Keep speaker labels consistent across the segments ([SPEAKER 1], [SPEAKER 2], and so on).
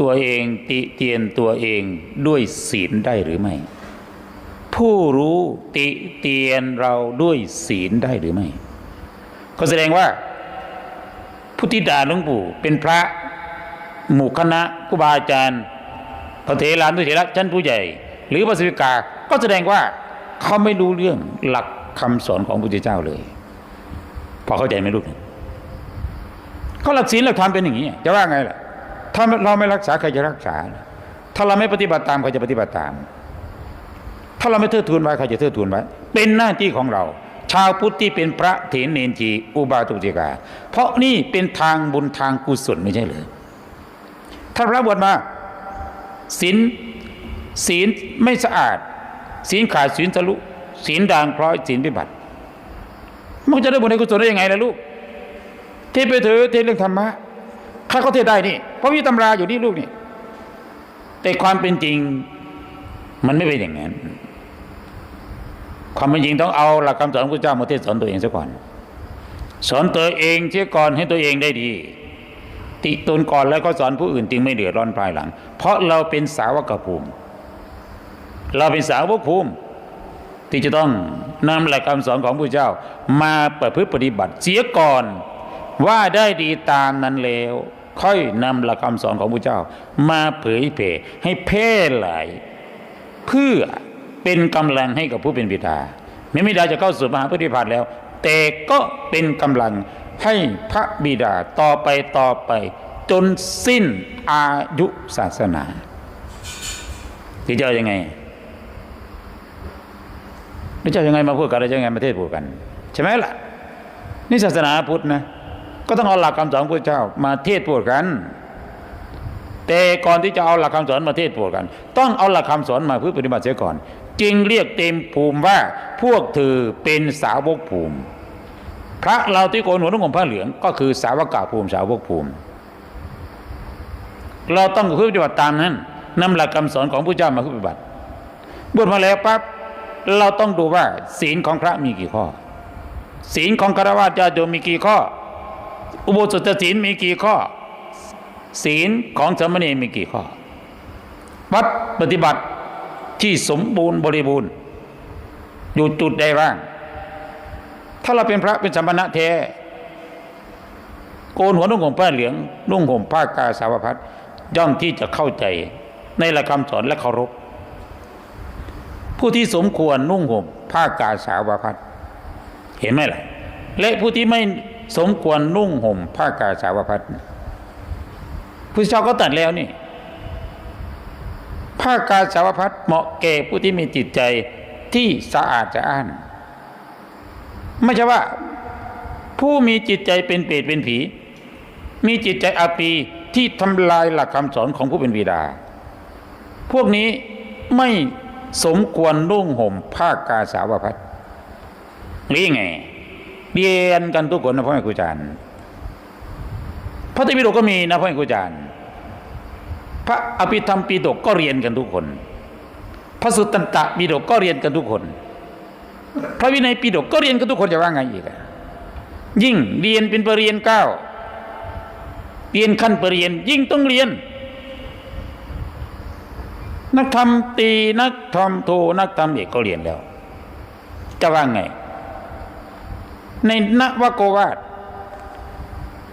[SPEAKER 1] ตัวเองติเตียนตัวเองด้วยศีลได้หรือไม่ ผู้รู้ติเตียนเราด้วยศีลได้หรือไม่ ก็แสดงว่าผู้ที่ด่าหลวงปู่เป็นพระหมู่คณะครูบาอาจารย์พระเถรานุเถระชั้นผู้ใหญ่ หรือพระสิกา ก็แสดงว่าเขาไม่รู้เรื่องหลักคำสอนของพระพุทธเจ้าเลย พอเข้าใจไหมลูกเขาหลักศีลหลักธรรมเป็นอย่างนี้จะว่าไงล่ะ ถ้าเราไม่รักษาใครจะรักษา ถ้าเราไม่ปฏิบัติตามใครจะปฏิบัติตาม ถ้าเราไม่เทิดทูนไว้ใครจะเทิดทูนไว้ เป็นหน้าที่ของเรา ชาวพุทธที่เป็นพระเถรเนนจีอุบาตุจิกา เพราะนี่เป็นทางบุญทางกุศลไม่ใช่หรือถ้าพระบวชมาศีลศีลไม่สะอาดศีลขาดศีลทะลุศีลด่างพร้อยศีลวิบัติมันจะได้บุญในกุศลได้ยังไงล่ะลูกเทศไปเถอะเทเรื่องธรรมะ ใครเขาเทศได้นี่เพราะมีตำราอยู่นี่ลูกนี่ แต่ความเป็นจริง มันไม่เป็นอย่างนั้น ความเป็นจริงต้องเอาหลักคำสอนของพระเจ้ามาเทศสอนตัวเองซะก่อน สอนตัวเองเชื่อก่อนให้ตัวเองได้ดี ติตนก่อนแล้วก็สอนผู้อื่นจึงไม่เดือดร้อนภายหลัง เพราะเราเป็นสาวกภูมิ เราเป็นสาวกภูมิ ที่จะต้องนำหลักคำสอนของพระเจ้า มาประพฤติปฏิบัติเสียก่อนว่าได้ดีตามนั้นแล้ว ค่อยนำหลักคำสอนของพระเจ้า มาเผยแผ่ให้แพร่หลาย เพื่อเป็นกำลังให้กับผู้เป็นบิดาแม้บิดาจะเข้าสู่มหาปฏิภาณแล้ว แต่ก็เป็นกำลังให้พระบิดาต่อไปต่อไป จนสิ้นอายุศาสนาที่จะเอายังไงนี่จะเอายังไงมาพูดกันแล้วจะยังไงมาเทศพูดกัน ใช่ไหมล่ะ นี่ศาสนาพุทธนะ ก็ต้องเอาหลักคำสอนพระเจ้ามาเทศพูดกัน แต่ก่อนที่จะเอาหลักคำสอนมาเทศน์พูดกัน ต้องเอาหลักคำสอนมาเพื่อปฏิบัติเสียก่อน จึงเรียกเต็มภูมิว่าพวกเธอเป็นสาวกภูมิ พระเราที่โกนหัวนุ่งห่มผ้าเหลือง ก็คือสาวกาภูมิสาวกภูมิ เราต้องเพื่อปฏิบัติตามนั้นนำหลักคำสอนของพระเจ้ามาพื่อปฏิบัติบวชมาแล้วปั๊บเราต้องดูว่า ศีลของพระมีกี่ข้อ ศีลของคารวะญาติโยมมีกี่ข้อ อุโบสถศีลมีกี่ข้อ ศีลของสามเณรมีกี่ข้อ วัดปฏิบัติที่สมบูรณ์บริบูรณ์ อยู่จุดใดบ้าง ถ้าเราเป็นพระเป็นสมณะแท้โกนหัวนุ่งห่มผ้าเหลืองนุ่งห่มผ้ากาสาวพัดย่อมที่จะเข้าใจในหลักคำสอนและเคารพ ผู้ที่สมควรนุ่งห่มผ้ากาสาวพัดเห็นไหมล่ะและผู้ที่ไม่ สมควรนุ่งห่มผ้ากาสาวพัดพระเจ้าก็ตัดแล้วนี่ผ้ากาสาวพัดเหมาะแก่ผู้ที่มีจิตใจที่สะอาดสะอ้านไม่ใช่ว่า ผู้มีจิตใจเป็นเปรตเป็นผี มีจิตใจอาปีที่ทำลายหลักคำสอนของผู้เป็นบิดา พวกนี้ไม่สมควรนุ่งห่มผ้ากาสาวพัดหรือไง เรียนกันทุกคนนะพ่อแม่ครูอาจารย์พระไตรปิฎกก็มีนะพ่อแม่ครูอาจารย์ พระอภิธรรมปิฎกก็เรียนกันทุกคน พระสุตตันตปิฎกก็เรียนกันทุกคน พระวินัยปิฎกก็เรียนกันทุกคนจะว่าไงอีกยิ่งเรียนเป็นปรริญญาเก้าเรียนขั้นปรริญญายิ่งต้องเรียนนักธรรมตีนักธรรมโทนักธรรมเอกก็เรียนแล้ว จะว่าไง ในนวโกวาท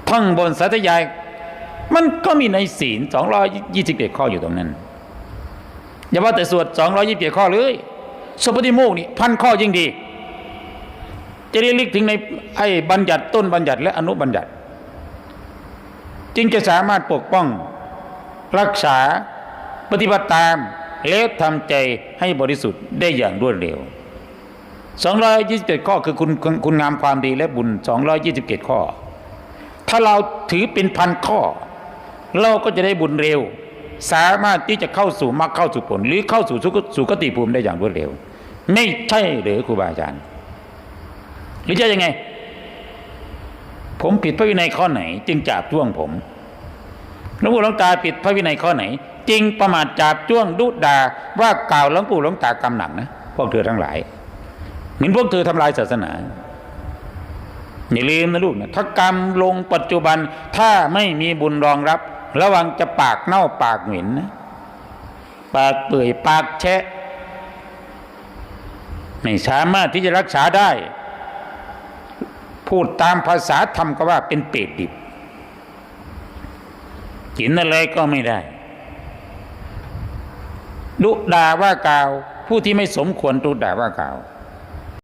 [SPEAKER 1] ท่องบนสัตยาย มันก็มีในศีล221ข้ออยู่ตรงนั้น อย่าว่าแต่สวด221ข้อเลยสวดปฏิโมกนี่พันข้อยิ่งดี จะได้ลึกถึงในไอ้บัญญัติต้นบัญญัติและอนุบัญญัติ จึงจะสามารถปกป้องรักษาปฏิบัติตามแล้วทำใจให้บริสุทธิ์ได้อย่างรวดเร็ว 227 ข้อคือคุณคุณคุณงามความดีและบุญ 227 ข้อ ถ้าเราถือเป็นพันข้อ เราก็จะได้บุญเร็ว สามารถที่จะเข้าสู่มรรคเข้าสู่ผล หรือเข้าสู่สุคสุคติภูมิได้อย่างรวดเร็ว ไม่ใช่หรือครูบาอาจารย์ หรือจะยังไง ผมผิดพระวินัยข้อไหน จึงจับจ้วงผมหลวงปู่หลวงตาผิดพระวินัยข้อไหนจริงประมาทจับจ้วงดุดาว่ากล่าวหลวงปู่หลวงตากำหนักนะ พวกเธอทั้งหลาย เหมือนพวกเธอทำลายศาสนาอย่าลืมนะลูกนะถ้ากรรมลงปัจจุบันถ้าไม่มีบุญรองรับ ระวังจะปากเน่าปากเหม็นนะปากเปื่อยปากแชะ ไม่สามารถที่จะรักษาได้ พูดตามภาษาธรรมก็ว่าเป็นเปรตดิบกินอะไรก็ไม่ได้ ดุด่าว่ากล่าว ผู้ที่ไม่สมควรดุด่าว่ากล่าว